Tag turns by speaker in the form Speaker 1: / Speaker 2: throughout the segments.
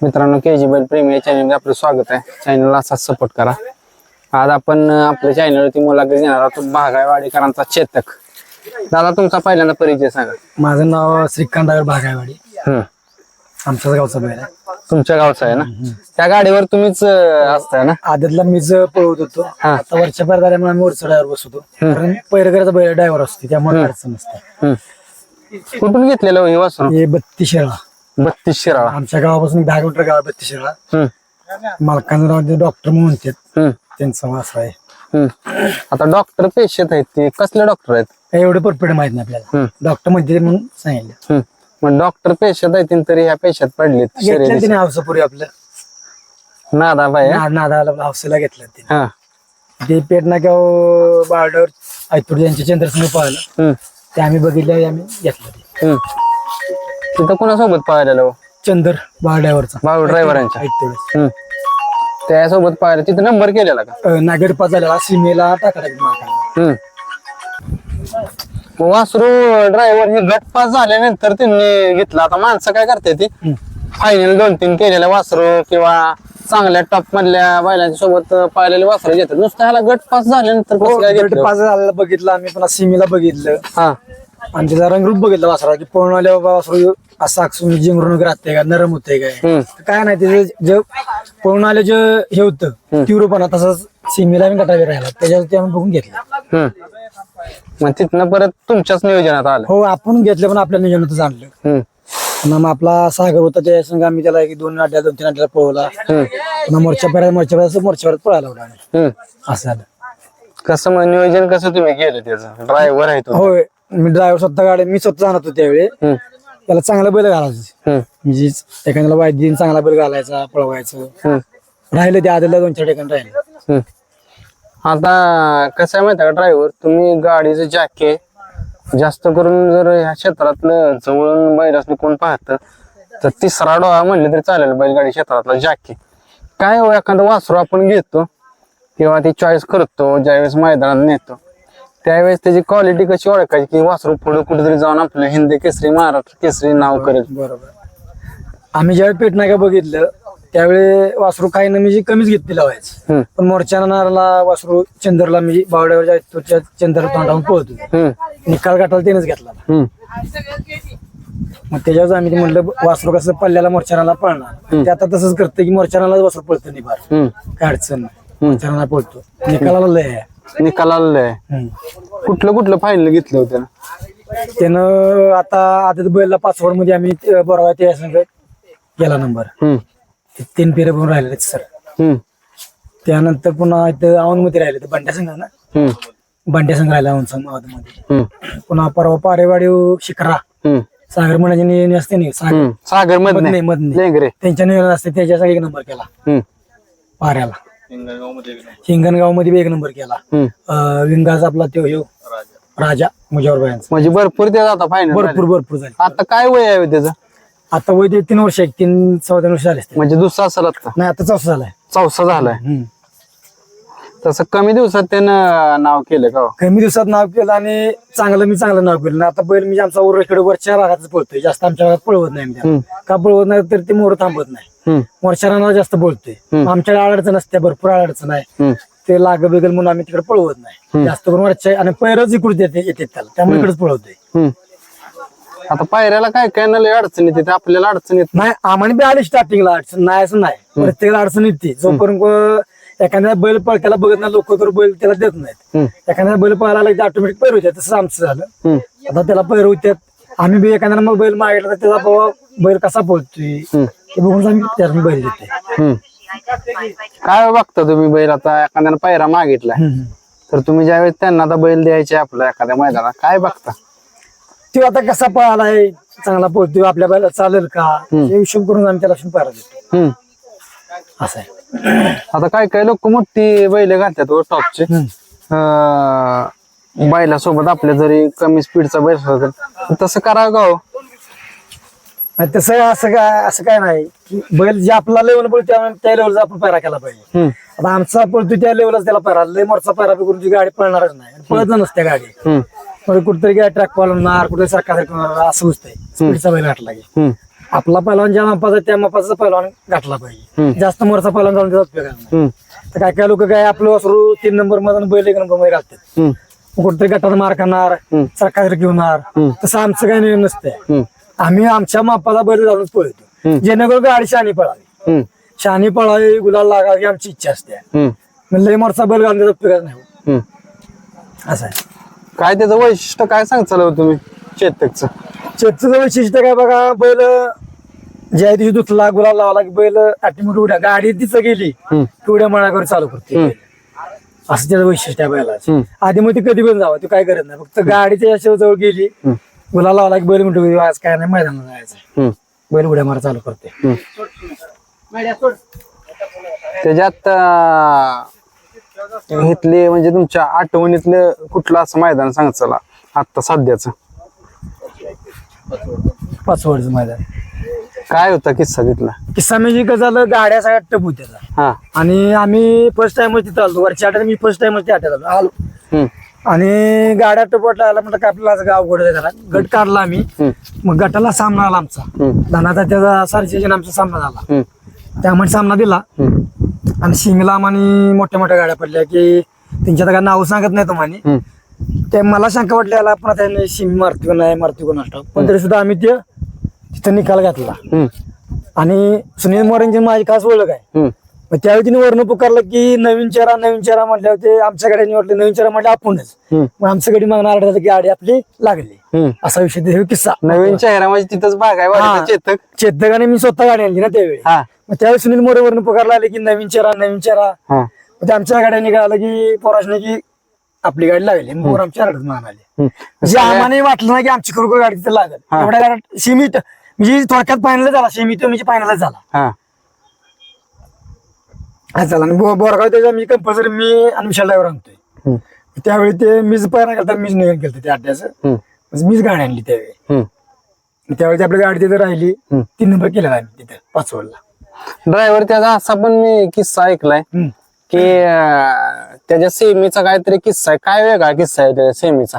Speaker 1: मित्रांनो के जी बैल प्रेमी या चॅनलमध्ये आपलं स्वागत आहे. चॅनलला असाच सपोर्ट करा. आज आपण आपल्या चॅनलवरती मुलाखत घेणार आहोत भागायवाडीकरांचा चेतक. दादा तुमचा पहिल्यांदा परिचय सांगा.
Speaker 2: माझं नाव श्रीकांत भागायवाडी
Speaker 1: हम्म.
Speaker 2: आमच्याच गावचा बैल आहे.
Speaker 1: तुमच्या गावचा आहे ना? त्या गाडीवर तुम्हीच असताय ना?
Speaker 2: आदतला मीच पळवत होतो.
Speaker 1: हा.
Speaker 2: आता वरच्या पैर झाल्यामुळे आम्ही वरच्या ड्रायव्हर बसवतो. कारण पैरकराचा बैल ड्रायव्हर असतो त्यामुळे अडचण नसते.
Speaker 1: कुठून घेतलेलं हो वासरू?
Speaker 2: हे बत्तीस शिराळा
Speaker 1: बत्तीस शिराळा
Speaker 2: आमच्या गावापासून दहा किलोमीटर गाव आहे बत्तीस शिराळा
Speaker 1: हम्म.
Speaker 2: डॉक्टर म्हणतात
Speaker 1: हम्म.
Speaker 2: त्यांचा आहे
Speaker 1: हम्म. आता डॉक्टर पेशंट आहेत ते कसले डॉक्टर आहेत
Speaker 2: काही एवढं परफेक्ट माहीत नाही आपल्याला
Speaker 1: हम्म.
Speaker 2: डॉक्टर म्हणते म्हणून सांगितलं
Speaker 1: हम्म. मग डॉक्टर पेशंट आहेत तरी ह्या पेशात पडलेत
Speaker 2: घेतलं. तिने हौसापुरी आपलं
Speaker 1: नादाबाई हा?
Speaker 2: ना- नादाला हौसेला घेतलं तिने
Speaker 1: हा
Speaker 2: ते पेट नाक्यावर बारडवर ऐतूर यांच्या चंद्रसिंह पाहिलं
Speaker 1: हम्म.
Speaker 2: ते आम्ही बघितलं आम्ही घेतलं ते
Speaker 1: हम्म. तिथं कोणासोबत पाहिलेलं हो?
Speaker 2: चंदर बारड्यावरचा
Speaker 1: भाऊ ड्रायव्हरांच्या
Speaker 2: ऐतूर
Speaker 1: हम्म. त्यासोबत पाहिलं तिथं नंबर केलेला का
Speaker 2: नागेड पाच झालेला सीमेला टाका टाकी मारताना.
Speaker 1: हम्म. मग वासरू ड्रायव्हर हे गट पास झाल्यानंतर त्यांनी घेतला आता माणसं काय करते ती. फायनल दोन तीन केलेल्या वासरू किंवा चांगल्या टॉप मधल्या बैलांच्या सोबत पाहिलेले वासरू घेतात नुसतं ह्याला गट पास झाल्यानंतर कसं काय
Speaker 2: गट
Speaker 1: घेतलं?
Speaker 2: झालेला बघितलं आम्ही पुन्हा सीमेला बघितलं
Speaker 1: हा
Speaker 2: आणि त्याचा रंगरूप बघितलं वासरा की पळून आल्या वासरू असं जिंगरून राहते का नरम होते काय. काय नाही त्याचं जे पळून आलं जे हे होतं तीव्रपणा तसंच सीमेला आम्ही गटावी राहिला. त्याच्यावरती आम्ही बघून घेतलं.
Speaker 1: मग तिथनं परत तुमच्याच नियोजनात आलं.
Speaker 2: हो आपण घेतलं पण आपल्या नियोजनातच आणलं. मग आपला सागर होता त्या संघ आम्ही त्याला एक दोन आठ्या दोन तीन आठ्याला पळवला. पुन्हा मोर्चा पेरा मोर्चा पेरा मोर्चावर पळाला होता आम्ही.
Speaker 1: हम्म.
Speaker 2: असं झालं.
Speaker 1: कसं मग नियोजन कसं तुम्ही केलं त्याचं? ड्रायव्हर आहे
Speaker 2: होय मी ड्रायव्हर स्वतः गाडी मी स्वतः जाणत होतो त्यावेळी. त्याला चांगला बैल घालायचं
Speaker 1: हम्म.
Speaker 2: म्हणजे एखाद्याला वायदीन चांगला बैल घालायचा पळवायचं. राहिलं ते आदला दोन चार ठिकाणी राहिलं.
Speaker 1: आता कसं आहे माहिती का ड्रायव्हर तुम्ही गाडीचं जॅके जास्त करून जर ह्या क्षेत्रातलं जवळून बैलासनी कोण पाहतं तर तिसरा डोळा म्हणले तरी चालेल बैलगाडी क्षेत्रातला जॅके काय हो एखादं वासरू आपण घेतो किंवा ती चॉईस करतो ज्यावेळेस मैदानात नेतो त्यावेळेस त्याची क्वालिटी कशी ओळखायची? की वासरू पुढे कुठेतरी जाऊन आपलं हिंदी केसरी महाराष्ट्र केसरी नाव करेल.
Speaker 2: बरोबर. आम्ही ज्यावेळी पेट नाका बघितलं त्यावेळी वासरू काही ना म्हणजे कमीच घेतली लावायचं.
Speaker 1: हम्म.
Speaker 2: पण मोर्चाना नारला वासरू चंद्रला म्हणजे बावड्यावर जायचो त्या चंद्र तोंडावून पळत.
Speaker 1: हम्म.
Speaker 2: निकाल गाठाला त्यानेच घेतला.
Speaker 1: हम्म.
Speaker 2: मग त्याच्यावर आम्ही ते म्हणलं वासरू कसं पल्ल्याला मोर्चानाला पळणार. ते आता तसंच करतं की मोर्चानाला वासरू पळतं निभार
Speaker 1: हम्म.
Speaker 2: काय अडचण नाही. निकालाला लय आहे. हम्म.
Speaker 1: कुठलं कुठलं फायनल घेतलं होतं
Speaker 2: त्यानं आता आता बैलला पासवर्डमध्ये आम्ही बरोबर गेला नंबर
Speaker 1: हम्म.
Speaker 2: ते तीन फेरे पण राहिले सर
Speaker 1: हम्म.
Speaker 2: त्यानंतर पुन्हा इथं औंधमध्ये राहिले ते बंड्या संघ ना
Speaker 1: हम्म.
Speaker 2: बंड्या संघ राहिला औंध संघमध्ये
Speaker 1: हम्म.
Speaker 2: पुन्हा परवा पारेवाडी शिखरा
Speaker 1: हम्म.
Speaker 2: सागर म्हणाचे नियोजन असते नाही सागर
Speaker 1: हम्म. सागर
Speaker 2: मधने
Speaker 1: मधने लेंगरे
Speaker 2: त्यांच्या नियोजन असते त्याच्या संग एक नंबर केला
Speaker 1: हम्म.
Speaker 2: पाऱ्याला हिंगणगावमध्ये एक नंबर केला.
Speaker 1: हम्म.
Speaker 2: अं, विंगाचा आपला तो ह्यो राजा. मुजावरबायांचा
Speaker 1: म्हणजे भरपूर ते आता फायनल
Speaker 2: भरपूर भरपूर झाले.
Speaker 1: आता काय वय आहे त्याचं?
Speaker 2: आता वय ते तीन वर्ष एक तीन चौदा तीन वर्ष झाले असते
Speaker 1: म्हणजे दुसरा असेल आता
Speaker 2: नाही आता चौथा झालाय.
Speaker 1: चौसा झालाय.
Speaker 2: हम्म.
Speaker 1: तसं कमी दिवसात त्यानं नाव केलं का हो?
Speaker 2: कमी दिवसात नाव केलं आणि चांगलं मी चांगलं नाव केलं आता बैल म्हणजे आमचा वर इकडे वरच्या भागातच पळतोय. जास्त आमच्या भागात पळवत नाही आम्ही त्याला.
Speaker 1: हम्म.
Speaker 2: का पळवत नाही तर ते मोर थांबत नाही. वरच्या रानाला जास्त बोलतोय. आमच्याकडे अडचण असते भरपूर अडचण आहे. ते लाग बिगल म्हणून आम्ही तिकडे पळवत नाही. जास्त करून वरच्या आणि पैरच इकडे येते त्याला. त्यामुळे इकडेच पळवतोय.
Speaker 1: आता पायऱ्याला काय काय ना लय अडचण येते. आपल्याला अडचण येत
Speaker 2: नाही आम्हाला बी आली स्टार्टिंगला अडचण. नाही असं नाही. प्रत्येकाला अडचण येते. जोपर्यंत एखाद्या बैल पळत्याला बघत नाही लोक तर बैल त्याला देत नाहीत. एखाद्या बैल पळायला लागला ऑटोमॅटिक पैर होत्या तसं आमचं झालं. आता त्याला पैर होत्यात. आम्ही बी एखाद्याला मग बैल मागितला तर त्याचा बाबा बैल कसा पळतोय? ते बघून आम्ही त्याला बैल देते
Speaker 1: हम्म. काय बघता तुम्ही बैल आता? एखाद्यानं पायरा मागितलाय. तर तुम्ही ज्यावेळेस त्यांना आता बैल द्यायचे आपल्या एखाद्या मैदानात काय बघता?
Speaker 2: तो आता कसा पळालाय चांगला पळतोय आपल्या बैला चालेल का? हे हिशोब करून आम्ही त्याला पायरा देतो
Speaker 1: हम्म.
Speaker 2: असं आहे.
Speaker 1: आता काय काय लोक मोठी बैल घालतात व टॉपचे. बैलासोबत आपल्या जरी कमी स्पीडचा बैल असला तर तसं करावं हो?
Speaker 2: आणि तसं असं काय असं काय नाही. की बैल जे आपला लेवल पळतो त्या- लेवलचा आपण पैरा केला पाहिजे. आता आमचा पळतो त्या लेवलच त्याला पैरा लय मोठचा पैरा करून ती गाडी पळणारच नाही. पळत नसते गाडी. मग कुठतरी काय ट्रॅक पळवणार कुठे सरकार असं होतंय स्पीडचा बैल घातला की. आपला पहिलवान ज्या मापाचा त्या मापाचा पहिलवान गाठला पाहिजे. जास्त मोरचा पहिलवान जाऊन त्याचा उपयोग तर काय काय लोक काय आपलं वासरू तीन नंबरमध्ये आणि बैल एक नंबरमध्ये घालतात कुठेतरी गटात मार. सरकार घेणार
Speaker 1: हम्म.
Speaker 2: तसं आमचं काही नियम नसतंय. आम्ही आमच्या मापाचा बैल घालून पळतो. जेणेकरून गाडी शानी पळावी. शानी पळावी गुलाल लागावी आमची इच्छा असते. लय मोरचा बैल घालून उपयोग नाही. असं आहे.
Speaker 1: काय त्याचं वैशिष्ट्य काय सांगचाल हो तुम्ही? चेतकचं.
Speaker 2: चेतचं वैशिष्ट्य काय बघा बैल ज्या दिवशी दुसला गुलाल लावला की बैल ऑटोमॅटिक उड्या गाडी तिचं गेली की उड्या मळा करून चालू करते. असं त्याचं वैशिष्ट्य आहे बैलाचं. आधी मग ती कधी पण जावं तू काय करत नाही. फक्त गाडीच्या याच्या जवळ गेली गुलाल लावला की बैल म्हणतो आज काय नाही मैदानाला जायचं.
Speaker 1: हम्म,
Speaker 2: बैल उड्या मारा चालू करते.
Speaker 1: त्याच्यात अं, इथले म्हणजे तुमच्या आठवणीतलं कुठलं असं मैदान सांग चला. आता सध्याच.
Speaker 2: पाच वर्ष मैदान.
Speaker 1: काय होता किस्सा तिथला?
Speaker 2: किस्सा म्हणजे कसं झालं गाड्या सगळ्या टप होत्या.
Speaker 1: हा.
Speaker 2: आणि आम्ही फर्स्ट टाइम तिथं आलो वरच्या आठवड्यात मी फर्स्ट टाइम त्या आलो. आणि गाड्या टपटला आला म्हटलं काय आपल्याला आज गाव गोड झाला गट काढला आम्ही. मग गटाला सामना आला आमचा. धनाचा त्याचा सरसेजन आमचा सामना झाला. त्यामध्ये सामना दिला. आणि शिंगला आम्हाला मोठ्या मोठ्या गाड्या पडल्या की त्यांच्या काय नाव सांगत नाही तुम्हाला ते मला शंका वाटली आला आपण त्याने शिमी मारती नाही मारती कोण असतो. पण तरी सुद्धा आम्ही ते तिथं निकाल घातला. आणि सुनील मोरेंची माझी खास ओळख आहे. मग त्यावेळी तिने वर्ण पुकारलं की नवीन चेहरा नवीन चेहरा म्हटल्यावर ते आमच्याकडे निवडले नवीन चेहरा म्हटलं आपणच.
Speaker 1: हम्म,
Speaker 2: मग आमच्या गडी मागणार आढळलं की गाडी आपली लागली.
Speaker 1: हम्म.
Speaker 2: असा विषय ते किस्सा.
Speaker 1: नवीन चेहरा म्हणजे तिथंच बाग आहे
Speaker 2: हा.
Speaker 1: चेतक?
Speaker 2: चेतकाने मी स्वतः गाडी आणली ना त्यावेळी.
Speaker 1: हा.
Speaker 2: मग त्यावेळी सुनील मोरे वर्ण पुकारला आले की नवीन चेहरा नवीन चेहरा.
Speaker 1: हा.
Speaker 2: मग ते आमच्या गाड्या निघालं की पोराशने की आपली गाडी लागली. मग पोरं आमच्या गाडीत मान आले.
Speaker 1: हम्म.
Speaker 2: म्हणजे आम्हाला वाटलं ना की आमची खरोखर गाडी तिथे लागल.
Speaker 1: हा.
Speaker 2: एवढ्या गाड्या सीमित. म्हणजे थोडक्यात फायनल झाला. सीमित म्हणजे फायनलच झाला.
Speaker 1: हा.
Speaker 2: झाला आणि बो- बोरगाव त्याच्या मी कंपल्सरी मी आणि विशाल ड्रायव्हर आणतोय.
Speaker 1: हम्म,
Speaker 2: त्यावेळी ते मीच पहिला करता मीच नियोजन केलं त्या अड्ड्याचं.
Speaker 1: हम्म,
Speaker 2: म्हणजे मीच गाडी आणली त्यावेळी.
Speaker 1: हम्म.
Speaker 2: त्यावेळी ती आपली गाडी तिथे राहिली.
Speaker 1: हम्म.
Speaker 2: तीन नंबर केलेला आम्ही तिथे पाचवडला
Speaker 1: ड्रायव्हर त्याचा असा पण मी किस्सा ऐकलाय
Speaker 2: हम्म.
Speaker 1: की अं, त्याच्या सेमीचा काहीतरी किस्सा आहे. काय वेगळा किस्सा आहे त्याच्या सेमीचा?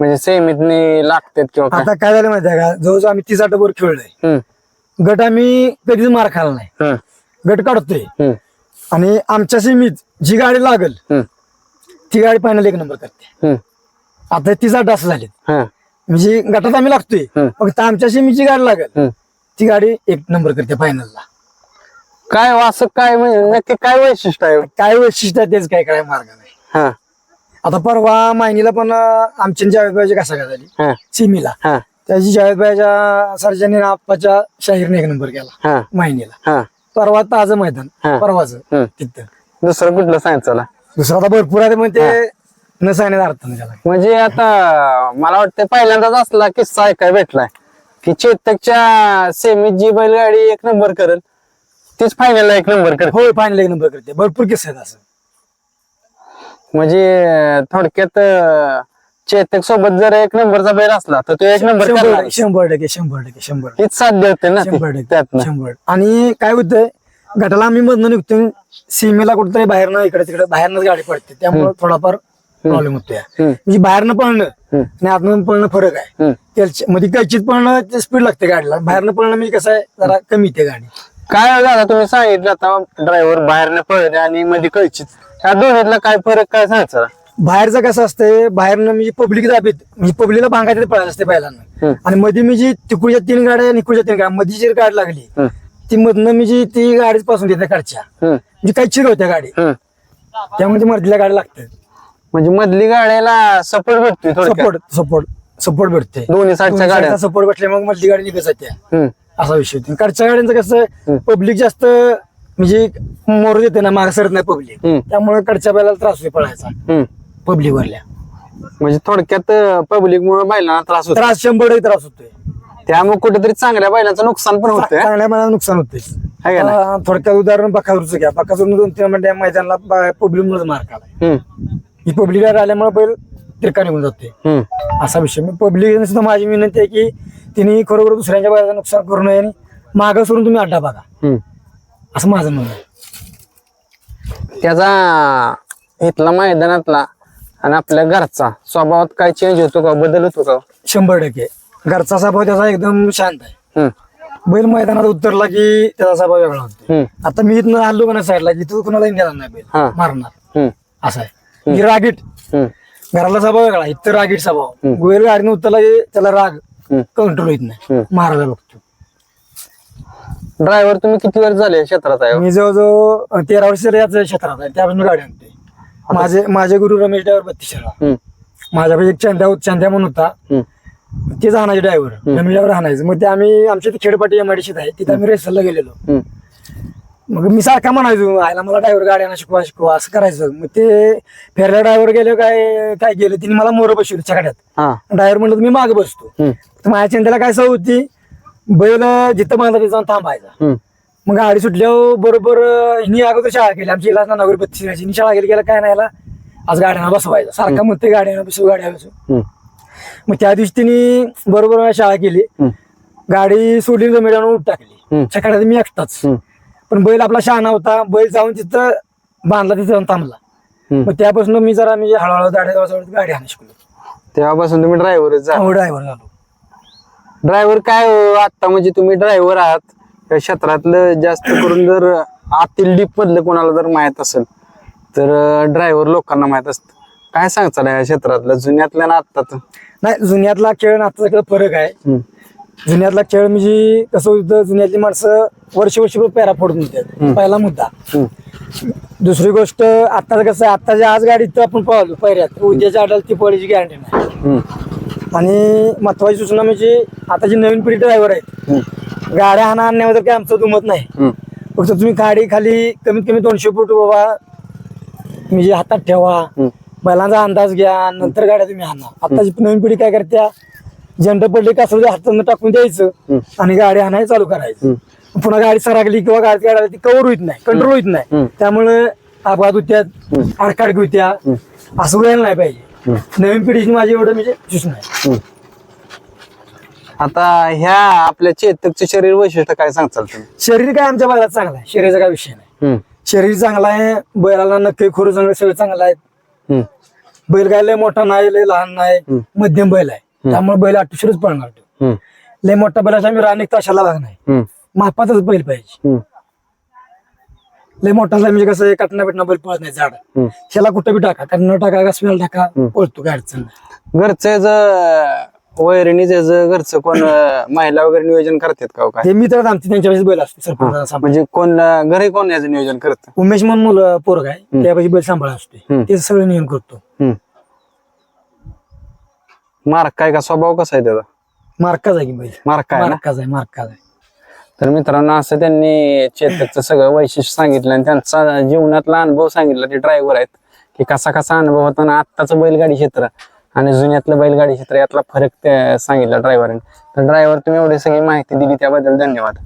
Speaker 1: म्हणजे सेमीत लागतात किंवा काय?
Speaker 2: आता काय झालं माहिती आहे का? जवळजवळ आम्ही तीस आठ वर खेळलोय.
Speaker 1: हम्म,
Speaker 2: गट आम्ही कधीच मार खाला नाही.
Speaker 1: हम्म,
Speaker 2: गट काढतोय.
Speaker 1: हम्म,
Speaker 2: आणि आमच्या सीमीत जी गाडी लागल
Speaker 1: हम्म,
Speaker 2: ती गाडी फायनल एक नंबर करते.
Speaker 1: हम्म,
Speaker 2: आता असं झालेत.
Speaker 1: हा,
Speaker 2: म्हणजे गटात आम्ही लागतोय.
Speaker 1: हम्म.
Speaker 2: फक्त आमच्या जी गाडी लागल
Speaker 1: हम्म.
Speaker 2: ती गाडी एक नंबर करते फायनलला
Speaker 1: काय हो, असं काय म्हणजे नक्की काय वैशिष्ट्य आहे?
Speaker 2: काय वैशिष्ट्य आहे तेच काय काय मार्ग नाही.
Speaker 1: हा.
Speaker 2: आता परवा मायनीला पण अं, आमची जावेद भाईची कसा काय झाली.
Speaker 1: हा.
Speaker 2: सिमीला.
Speaker 1: हा.
Speaker 2: त्याची जावेद भाईच्या सर्जनी आप्पाच्या शाहीरने एक नंबर केला
Speaker 1: हा.
Speaker 2: मायनीला.
Speaker 1: हा.
Speaker 2: परवा ताजं मैदान.
Speaker 1: हा.
Speaker 2: परवाच.
Speaker 1: हम्म.
Speaker 2: तिथं.
Speaker 1: दुसरं कुठलं सांगायचं चला
Speaker 2: दुसरा आता भरपूर आहे ते न सांगण्यात अर्थ नाही त्याला
Speaker 1: म्हणजे आता मला वाटतं पहिल्यांदाच असला किस्सा ऐकाय भेटलाय. की चेतकच्या सेमीत जी बैलगाडी एक नंबर करेल. तीच फायनलला एक नंबर करेल
Speaker 2: होय फायनल एक नंबर करते. भरपूर किस्से आहेत असं.
Speaker 1: म्हणजे थोडक्यात अं, चेतक सोबत जर एक नंबरचा बैल असला तर तो एक नंबर
Speaker 2: शंभर
Speaker 1: करणार
Speaker 2: टक्के शंभर टक्के शंभर टक्के शंभर टक्के.
Speaker 1: तीच साध्य होते ना ती
Speaker 2: शंभर टक्के
Speaker 1: त्यातनं
Speaker 2: शंभर. आणि काय होतंय गटाला आम्ही मधनं निघतो सीमेला कुठेतरी बाहेरनं इकडे तिकडे बाहेरनच गाडी पडते. त्यामुळे थोडाफार प्रॉब्लेम होतोय.
Speaker 1: हम्म.
Speaker 2: म्हणजे बाहेरनं पळणं
Speaker 1: हम्म.
Speaker 2: आणि आतनं पळणं फरक आहे.
Speaker 1: हम्म.
Speaker 2: त्याच्या- मध्ये कैचित पळणं स्पीड लागते गाडीला. बाहेरनं पळणं म्हणजे कसं आहे जरा कमी येते गाडी.
Speaker 1: काय झालं तुम्ही सांगितलं आता ड्रायव्हर बाहेरनं पळते आणि मध्ये कळचित ह्या दोन्हीतला काय फरक काय सांगायचं?
Speaker 2: बाहेरचं कसं असतंय बाहेरनं म्हणजे पब्लिक दाबीत म्हणजे पब्लिकला भांगायचं पळायचं असते पहिल्यांदा. आणि मध्ये मी जी तिकडच्या तीन गाड्या आणि इकडच्या तीन गाड्या मध्ये जी गाडी लागली. ती मधनं मी जी ती गाडीच पासून देते काढच्या म्हणजे काही चिर होत्या गाडी.
Speaker 1: हम्म.
Speaker 2: त्यामुळे ती मधल्या गाडी लागते.
Speaker 1: म्हणजे मधली गाड्याला सपोर्ट थोडक्यात.
Speaker 2: सपोर्ट सपोर्ट सपोर्ट भेटते
Speaker 1: दोन्ही साईडच्या गाड्या.
Speaker 2: सपोर्ट भेटले मग मधली गाडी निघत जाते. असा विषय होतो कडच्या गाड्यांचं कसं पब्लिक जास्त म्हणजे मोर देते ना मागे सरत नाही पब्लिक. त्यामुळे कडच्या बैलाला त्रास होतो पळायचा. पब्लिक वरल्या
Speaker 1: म्हणजे थोडक्यात पब्लिक मुळे बैलांना त्रास होतो
Speaker 2: त्रास शंभर त्रास होतोय.
Speaker 1: त्यामुळे कुठेतरी चांगल्या बैलांचं नुकसान पण होतंय.
Speaker 2: चांगल्या मला नुकसान होते
Speaker 1: का नाही?
Speaker 2: थोडक्यात उदाहरण बकासूरचं घ्या. बकासूरनं दोन तीन म्हणजे मैदानाला पब्लिक मुळे मार
Speaker 1: हम्म,
Speaker 2: ही पब्लिक आल्यामुळे बैल तिरका निघून जाते
Speaker 1: हम्म.
Speaker 2: असा विषय. मी पब्लिक सुद्धा माझी विनंती आहे की तिने खरोखर दुसऱ्यांच्या बैलाचं नुकसान करू नये आणि मागं सोडून तुम्ही अड्डा बघा.
Speaker 1: हम्म.
Speaker 2: असं माझं म्हणणं आहे.
Speaker 1: त्याचा इथला मैदानातला आणि आपल्या घरचा स्वभावात काय चेंज होतो का बदल होतो का?
Speaker 2: शंभर टक्के. घरचा स्वभाव त्याचा एकदम शांत आहे.
Speaker 1: हम्म,
Speaker 2: बैल मैदानात उतरला की त्याचा स्वभाव वेगळा होतो.
Speaker 1: हम्म.
Speaker 2: आता मी इथनं आलो का साईडला की तू कुणाला घेणार नाही बैल?
Speaker 1: हा.
Speaker 2: मारणार.
Speaker 1: हम्म.
Speaker 2: असं आहे. की रागीट.
Speaker 1: हम्म.
Speaker 2: घराला स्वभाव वेगळा इथं रागीट स्वभाव. बैल गाडीने उतरला की त्याला राग
Speaker 1: हम्म.
Speaker 2: कंट्रोल होत नाही.
Speaker 1: हम्म.
Speaker 2: मारायला बघतो.
Speaker 1: ड्रायव्हर तुम्ही किती वर्ष झाले क्षेत्रात आहे? हो?
Speaker 2: मी जवळजवळ तेरा वर्ष याच क्षेत्रात आहे. त्यापासून गाडी आणते माझे माझे गुरु रमेश ड्रायव्हर बत्तीसला
Speaker 1: हम्म.
Speaker 2: माझ्याकडे एक चंद्या चंद्या म्हणून होता. तेच आणायचे ड्रायव्हर रमेश ड्रायव्हर आणायचं. मग ते आम्ही आमच्या खेडपाटी एमआयडीशीत आहे. तिथे आम्ही रेसलला गेलेलो. मग मी सारखा म्हणायचो आयला मला ड्रायव्हर गाड्यांना शिकवा शिकवा असं करायचं. मग ते फेरल्या ड्रायव्हर गेले काय काय गेलं तिने मला मोर बसवली चकड्यात. ड्रायव्हर म्हणलं तर मी मागे बसतो. माझ्या चंद्याला काय सवय होती? बैल जिथं तिथं जाऊन थांबायचा. मग गाडी सुटल्यावर बरोबर हिनी अगोदर शाळा केली. आमची इलाज नगर बत्तीस हिनी शाळा केली गेला काय नाही याला. आज गाड्यांना बसवायचा. सारखा म्हणते गाड्यांना बसव गाड्या
Speaker 1: हम्म.
Speaker 2: मग त्या दिवशी तिने बरोबर शाळा केली. गाडी सोडली जमिनीवर उठ टाकली. चकड्यात मी एकटाच. पण बैल आपला शहाणा होता. बैल जाऊन तिथं बांधला तिथं जाऊन थांबला. मग त्यापासून मी जरा म्हणजे हळूहळू गाडी गाडी हाणं शिकलो.
Speaker 1: तेव्हापासून तुम्ही ड्रायव्हरच जा.
Speaker 2: ड्रायव्हर झालो
Speaker 1: ड्रायव्हर काय हो, आता म्हणजे तुम्ही ड्रायव्हर आहात? त्या क्षेत्रातलं जास्त करून जर आतील डीप मधलं कोणाला जर माहीत असेल तर ड्रायव्हर लोकांना माहीत असत. काय सांगता या क्षेत्रातलं? जुन्यातल्या ना आत्ताच?
Speaker 2: नाही जुन्यातला खेळ आणि आताचा खेळ फरक आहे. जुन्यातला खेळ म्हणजे कसं होतं जुन्यातली माणसं वर्ष वर्ष पेरा फोडून होत्या पहिला मुद्दा. दुसरी गोष्ट आता कसं आहे आताच्या आज गाडीत तर आपण पळालो पहिऱ्यात उद्याच्या आडाला ती पळायची गॅरंटी नाही. आणि महत्वाची सूचना म्हणजे आता जी नवीन पिढी ड्रायव्हर आहेत गाड्या आणा आणण्यावर काही आमचं दुमत नाही. फक्त तुम्ही गाडी खाली कमीत कमी दोनशे फूट बाबा म्हणजे हातात ठेवा. बैलांचा अंदाज घ्या नंतर गाड्या तुम्ही आणा आताची नवीन पिढी काय करत्या? झेंडा पडले का असं हातानं टाकून द्यायचं आणि गाडी आणायला चालू करायचं. पुन्हा गाडी सरागली किंवा गाडी गाडी ती कव्हर होत नाही कंट्रोल होत नाही. त्यामुळे अपघात होत्यात आडकाडकी होत्या. असं व्हायला नाही पाहिजे. नवीन पिढीची माझी एवढं म्हणजे सूचना आहे
Speaker 1: आता ह्या आपल्या चेतकचं शरीर वैशिष्ट्य काय सांगताल तुम्ही?
Speaker 2: शरीर काय आमच्या बैलात चांगलं आहे. शरीराचा काय विषय नाही. शरीर चांगलं आहे बैलाला नक्की खोरं चांगलं सगळं चांगलं आहे. बैल काय लय मोठा नाही लय लहान नाही मध्यम बैल आहे. त्यामुळे बैल अठ्ठीसरच पळणार तो. लय मोठा बैलाचा आम्ही रानिक ताशाला भाग नाही. मापातच बैल पाहिजे. लय मोठा म्हणजे कसं कटना बिटना बैल पळत नाही झाड. ह्याला कुठं बी टाका कटना टाका कसं टाका पळतो काय अडचण नाही.
Speaker 1: घरचं ज- वैरणीच घरचं कोण अं, महिला वगैरे नियोजन करतात का हो काय?
Speaker 2: हे मी तर आमची त्यांच्या वेळेस बैल असते सरपंच सांभाळ.
Speaker 1: म्हणजे कोण अं, घरी कोण याचं नियोजन करत?
Speaker 2: उमेश म्हणून मुलं पोरग आहे त्यापाशी बैल सांभाळ असते. ते सगळं नियम करतो.
Speaker 1: मार्क काय का? स्वभाव कसा आहे त्याचा?
Speaker 2: मार्काच आहे की बैल.
Speaker 1: मार्क काय ना?
Speaker 2: मार्काच आहे मार्काच आहे.
Speaker 1: तर मित्रांनो असं त्यांनी चेतकचं सगळं वैशिष्ट्य सांगितलं आणि त्यांचा जीवनातला अनुभव सांगितला ते ड्रायव्हर आहेत की कसा कसा अनुभव होता आणि आत्ताचं बैलगाडी क्षेत्र. आणि जुन्यातलं बैलगाडी क्षेत्र यातला फरक सांगितला ड्रायव्हरने तर ड्रायव्हर तुम्ही एवढी सगळी माहिती दिली त्याबद्दल धन्यवाद.